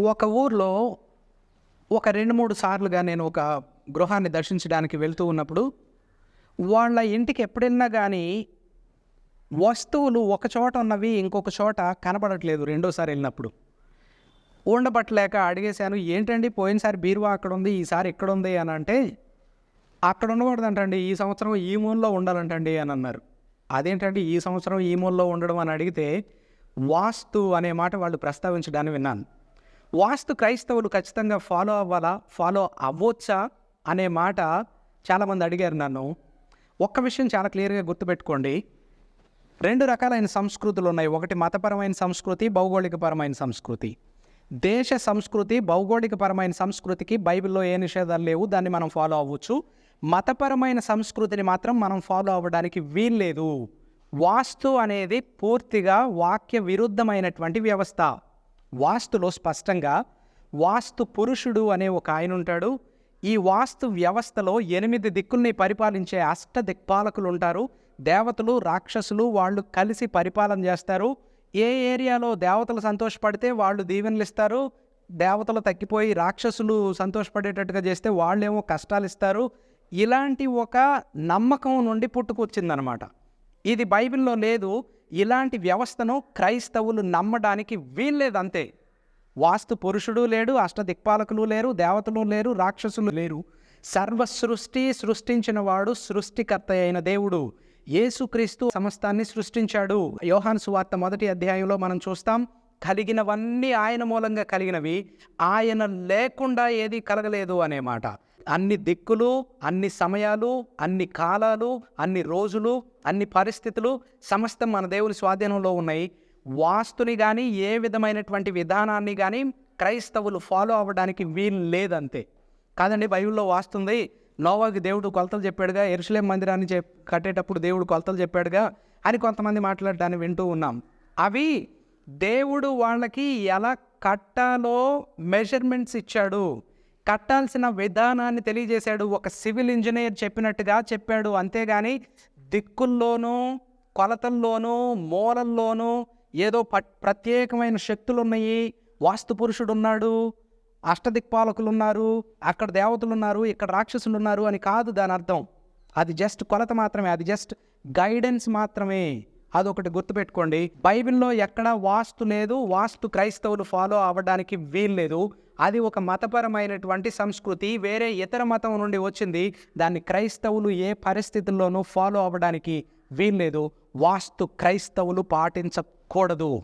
ఒక ఊర్లో ఒక రెండు మూడు సార్లుగా నేను ఒక గృహాన్ని దర్శించడానికి వెళ్తూ ఉన్నప్పుడు వాళ్ళ ఇంటికి ఎప్పుడైనా కానీ వస్తువులు ఒక చోట ఉన్నవి ఇంకొక చోట కనబడట్లేదు రెండోసారి వెళ్ళినప్పుడు. ఉండబట్టలేక అడిగేశాను ఏంటండి పోయినసారి బీరువా అక్కడ ఉంది ఈసారి ఇక్కడ ఉంది అని అంటే అక్కడ ఉండకూడదంటండి ఈ సంవత్సరం ఈ మూలలో ఉండాలంటండి అని అన్నారు. అదేంటంటే ఈ సంవత్సరం ఈ మూలలో ఉండడం? అని అడిగితే వాస్తు అనే మాట వాళ్ళు ప్రస్తావించడాన్ని విన్నాను. వాస్తు క్రైస్తవులు ఖచ్చితంగా ఫాలో అవ్వాలా? ఫాలో అవ్వచ్చా? అనే మాట చాలామంది అడిగారు నన్ను. ఒక్క విషయం చాలా క్లియర్గా గుర్తుపెట్టుకోండి. రెండు రకాలైన సంస్కృతులు ఉన్నాయి. ఒకటి మతపరమైన సంస్కృతి భౌగోళికపరమైన సంస్కృతి. దేశ సంస్కృతి భౌగోళికపరమైన సంస్కృతికి బైబిల్లో ఏ నిషేధాలు లేవు. దాన్ని మనం ఫాలో అవ్వచ్చు. మతపరమైన సంస్కృతిని మాత్రం మనం ఫాలో అవ్వడానికి వీల్లేదు. వాస్తు అనేది పూర్తిగా వాక్య విరుద్ధమైనటువంటి వ్యవస్థ. వాస్తులో స్పష్టంగా వాస్తు పురుషుడు అనే ఒక ఆయన ఉంటాడు. ఈ వాస్తు వ్యవస్థలో ఎనిమిది దిక్కుల్ని పరిపాలించే అష్ట దిక్పాలకులు ఉంటారు దేవతలు రాక్షసులు వాళ్ళు కలిసి పరిపాలన చేస్తారు. ఏ ఏరియాలో దేవతలు సంతోషపడితే వాళ్ళు దీవెనలు ఇస్తారు. దేవతలు తగ్గిపోయి రాక్షసులు సంతోషపడేటట్టుగా చేస్తే వాళ్ళేమో కష్టాలు ఇస్తారు. ఇలాంటి ఒక నమ్మకం నుండి పుట్టుకొచ్చిందనమాట. ఇది బైబిల్లో లేదు. ఇలాంటి వ్యవస్థను క్రైస్తవులు నమ్మడానికి వీల్లేదు అంతే వాస్తు పురుషుడు లేడు అష్టదిక్పాలకులు లేరు దేవతలు లేరు రాక్షసులు లేరు. సర్వ సృష్టి సృష్టించిన వాడు సృష్టికర్త అయిన దేవుడు. యేసుక్రీస్తు సమస్తాన్ని సృష్టించాడు. యోహాను సువార్త మొదటి అధ్యాయంలో మనం చూస్తాం కలిగినవన్నీ ఆయన మూలంగా కలిగినవి ఆయన లేకుండా ఏది కలగలేదు అనే మాట. అన్ని దిక్కులు అన్ని సమయాలు అన్ని కాలాలు అన్ని రోజులు అన్ని పరిస్థితులు సమస్తం మన దేవుని స్వాధీనంలో ఉన్నాయి. వాస్తుని కానీ ఏ విధమైనటువంటి విధానాన్ని కానీ క్రైస్తవులు ఫాలో అవ్వడానికి వీలు లేదంతే. కాదండి బైబిల్లో వాస్తుంది నోవాకి దేవుడు కొలతలు చెప్పాడుగా ఎరుసలేం మందిరాన్ని చెప్ కట్టేటప్పుడు దేవుడు కొలతలు చెప్పాడుగా అని కొంతమంది మాట్లాడడాన్ని వింటూ ఉన్నాం. అవి దేవుడు వాళ్ళకి ఎలా కట్టాలో మెజర్మెంట్స్ ఇచ్చాడు. కట్టాల్సిన విధానాన్ని తెలియజేశాడు. ఒక సివిల్ ఇంజనీర్ చెప్పినట్టుగా చెప్పాడు. అంతేగాని దిక్కుల్లోనూ కొలతల్లోనూ మూలల్లోనూ ఏదో ప- ప్రత్యేకమైన శక్తులు ఉన్నాయి వాస్తు పురుషుడు ఉన్నాడు అష్టదిక్పాలకులు ఉన్నారు అక్కడ దేవతలు ఉన్నారు ఇక్కడ రాక్షసులు ఉన్నారు అని కాదు దాని అర్థం. అది జస్ట్ కొలత మాత్రమే అది జస్ట్ గైడెన్స్ మాత్రమే. అదొకటి గుర్తుపెట్టుకోండి. బైబిల్లో ఎక్కడా వాస్తు లేదు వాస్తు క్రైస్తవులు ఫాలో అవ్వడానికి వీల్లేదు అది ఒక మతపరమైనటువంటి సంస్కృతి వేరే ఇతర మతం నుండి వచ్చింది. దాన్ని క్రైస్తవులు ఏ పరిస్థితుల్లోనూ ఫాలో అవ్వడానికి వీల్లేదు. వాస్తు క్రైస్తవులు పాటించకూడదు.